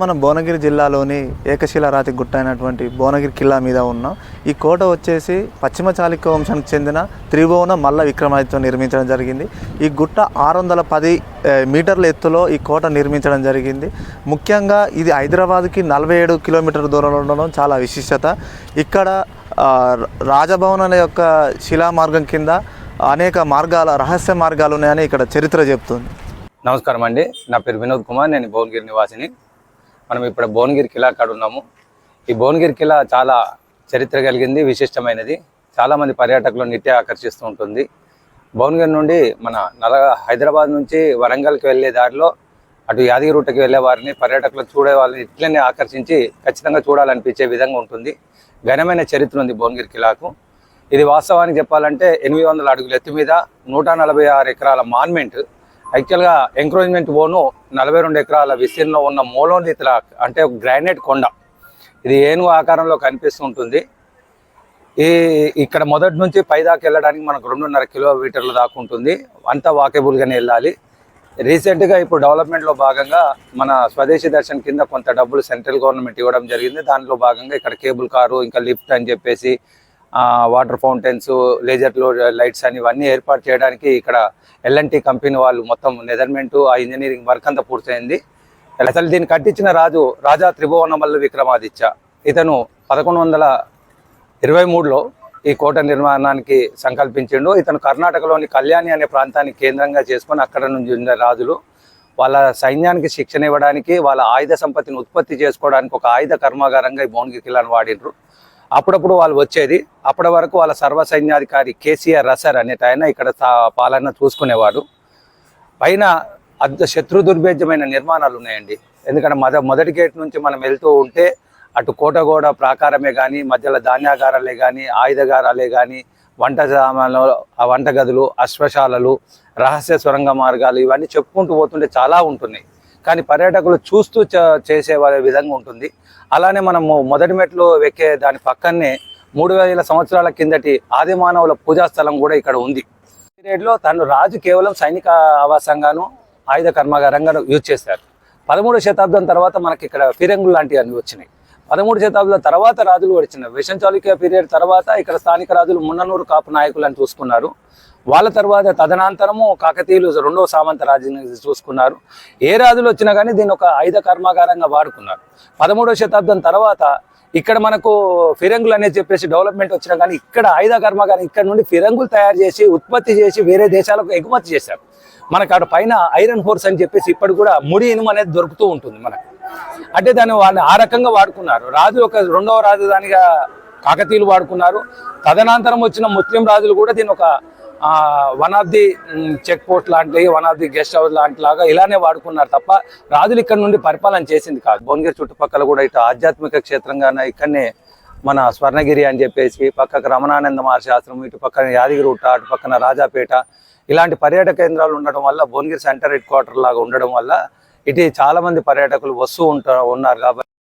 మన భువనగిరి జిల్లాలోని ఏకశిలారాతి గుట్ట అయినటువంటి భువనగిరి కిల్లా మీద ఉన్నాం ఈ కోట వచ్చేసి పశ్చిమ చాళుక్య వంశానికి చెందిన త్రిభువన మల్ల విక్రమాదిత్యం నిర్మించడం జరిగింది. ఈ గుట్ట ఆరు వందల పది మీటర్ల ఎత్తులో ఈ కోట నిర్మించడం జరిగింది. ముఖ్యంగా ఇది హైదరాబాద్కి నలభై ఏడు కిలోమీటర్ల దూరంలో ఉండడం చాలా విశిష్టత. ఇక్కడ రాజభవనాల యొక్క శిలా మార్గం కింద అనేక మార్గాల రహస్య మార్గాలు ఉన్నాయని ఇక్కడ చరిత్ర చెప్తుంది. నమస్కారం అండి. నా పేరు వినోద్ కుమార్. నేను భువనగిరి నివాసిని. మనం ఇప్పుడు భువనగిరి కిలా కాడ ఉన్నాము. ఈ భువనగిరి కిలా చాలా చరిత్ర కలిగింది విశిష్టమైనది. చాలామంది పర్యాటకులు నిత్య ఆకర్షిస్తూ ఉంటుంది. భువనగిరి నుండి మన నల హైదరాబాద్ నుంచి వరంగల్కి వెళ్ళే దారిలో అటు యాదగిరిగుట్టకి వెళ్ళే వారిని పర్యాటకులు చూడే వాళ్ళని ఇట్లనే ఆకర్షించి ఖచ్చితంగా చూడాలనిపించే విధంగా ఉంటుంది. ఘనమైన చరిత్ర ఉంది భువనగిరి కిలాకు. ఇది వాస్తవానికి చెప్పాలంటే ఎనిమిది వందల అడుగుల ఎత్తు మీద నూట నలభై ఆరు ఎకరాల మాన్మెంట్ యాక్చువల్గా ఎంక్రోచ్మెంట్ ఓను నలభై రెండు ఎకరాల విస్తీర్ణంలో ఉన్న మోలోనితల అంటే గ్రానైట్ కొండ. ఇది ఏనుగు ఆకారంలో కనిపిస్తుంటుంది. ఈ ఇక్కడ మొదటి నుంచి పైదాకా వెళ్ళడానికి మనకు రెండున్నర కిలోమీటర్ల దాకా ఉంటుంది. అంతా వాకేబుల్గానే వెళ్ళాలి. రీసెంట్గా ఇప్పుడు డెవలప్మెంట్లో భాగంగా మన స్వదేశీ దర్శన్ కింద కొంత డబ్బులు సెంట్రల్ గవర్నమెంట్ ఇవ్వడం జరిగింది. దాంట్లో భాగంగా ఇక్కడ కేబుల్ కారు ఇంకా లిఫ్ట్ అని చెప్పేసి వాటర్ ఫౌంటైన్స్ లేజర్లో లైట్స్ అని ఇవన్నీ ఏర్పాటు చేయడానికి ఇక్కడ ఎల్ఎన్టీ కంపెనీ వాళ్ళు మొత్తం మెజర్మెంట్ ఆ ఇంజనీరింగ్ వర్క్ అంతా పూర్తయింది. అసలు దీన్ని కట్టించిన రాజు రాజా త్రిభువనమల్లు విక్రమాదిత్య. ఇతను పదకొండు వందల ఇరవై మూడులో ఈ కోట నిర్మాణానికి సంకల్పించిండు. ఇతను కర్ణాటకలోని కళ్యాణి అనే ప్రాంతాన్ని కేంద్రంగా చేసుకొని అక్కడ నుంచి ఉన్న రాజులు వాళ్ళ సైన్యానికి శిక్షణ ఇవ్వడానికి వాళ్ళ ఆయుధ సంపత్తిని ఉత్పత్తి చేసుకోవడానికి ఒక ఆయుధ కర్మాగారంగా ఈ భువనగిరి కిల్లాను వాడిండ్రు అప్పుడప్పుడు వాళ్ళు వచ్చేది. అప్పటి వరకు వాళ్ళ సర్వ సైన్యాధికారి కేసీఆర్ రసర్ అనేట ఆయన ఇక్కడ పాలన చూసుకునేవాడు. పైన అద్ద శత్రు దుర్భేద్యమైన నిర్మాణాలు ఉన్నాయండి. ఎందుకంటే మొద మొదటి గేట్ నుంచి మనం వెళ్తూ ఉంటే అటు కోటగోడ ప్రాకారమే కానీ మధ్యలో ధాన్యాగారాలే కానీ ఆయుధగారాలే కానీ వంట సామాన్లు ఆ వంట గదులు అశ్వశాలలు రహస్య సొరంగ మార్గాలు ఇవన్నీ చెప్పుకుంటూ పోతుంటే చాలా ఉంటున్నాయి. కానీ పర్యాటకులు చూస్తూ చేసే విధంగా ఉంటుంది. అలానే మనము మొదటి మెట్లు ఎక్కే దాని పక్కనే మూడు వేల సంవత్సరాల కిందటి ఆది మానవుల పూజా స్థలం కూడా ఇక్కడ ఉంది. పీరియడ్లో తను రాజు కేవలం సైనిక ఆవాసంగాను ఆయుధ కర్మాగారంగా యూజ్ చేశారు. పదమూడు శతాబ్దం తర్వాత మనకి ఇక్కడ ఫిరంగులు లాంటివి అన్నీ వచ్చినాయి. పదమూడు శతాబ్దం తర్వాత రాజులు వచ్చిన విషం చాళుక్య పీరియడ్ తర్వాత ఇక్కడ స్థానిక రాజులు మున్ననూరు కాపు నాయకులను చూసుకున్నారు. వాళ్ళ తర్వాత తదనంతరము కాకతీయులు రెండవ సామంత రాజుని చూసుకున్నారు. ఏ రాజులు వచ్చినా కానీ దీన్ని ఒక ఐద కర్మాగారంగా వాడుకున్నారు. పదమూడవ శతాబ్దం తర్వాత ఇక్కడ మనకు ఫిరంగులు అనేది చెప్పేసి డెవలప్మెంట్ వచ్చినా కానీ ఇక్కడ ఆయుధ కర్మాగారం ఇక్కడ నుండి ఫిరంగులు తయారు చేసి ఉత్పత్తి చేసి వేరే దేశాలకు ఎగుమతి చేశారు. మనకు అక్కడ పైన ఐరన్ హోర్స్ అని చెప్పేసి ఇప్పటి కూడా ముడి ఇనుము అనేది దొరుకుతూ ఉంటుంది మనకు. అంటే దాన్ని వాళ్ళు ఆ రకంగా వాడుకున్నారు. రాజు ఒక రెండవ రాజధానిగా కాకతీయులు వాడుకున్నారు. తదనంతరం వచ్చిన ముస్లిం రాజులు కూడా దీన్ని ఒక one of the check post లాంటి one of the guest house లాంటి లాగా ఇలానే వాడుకున్నారు తప్ప రాజులు ఇక్కడ నుండి పరిపాలన చేసింది కాదు. భువనగిరి చుట్టుపక్కల కూడా ఇటు ఆధ్యాత్మిక క్షేత్రంగానే ఇక్కడనే మన స్వర్ణగిరి అని చెప్పేసి పక్కకు రమణానంద మహర్షి ఆశ్రమం ఇటు పక్కన యాదగిరిగుట్ట అటు పక్కన రాజాపేట ఇలాంటి పర్యాటక కేంద్రాలు ఉండడం వల్ల భువనగిరి సెంటర్ హెడ్ క్వార్టర్ లాగా ఉండడం వల్ల ఇటు చాలా మంది పర్యాటకులు వస్తూ ఉంటా ఉన్నారు కాబట్టి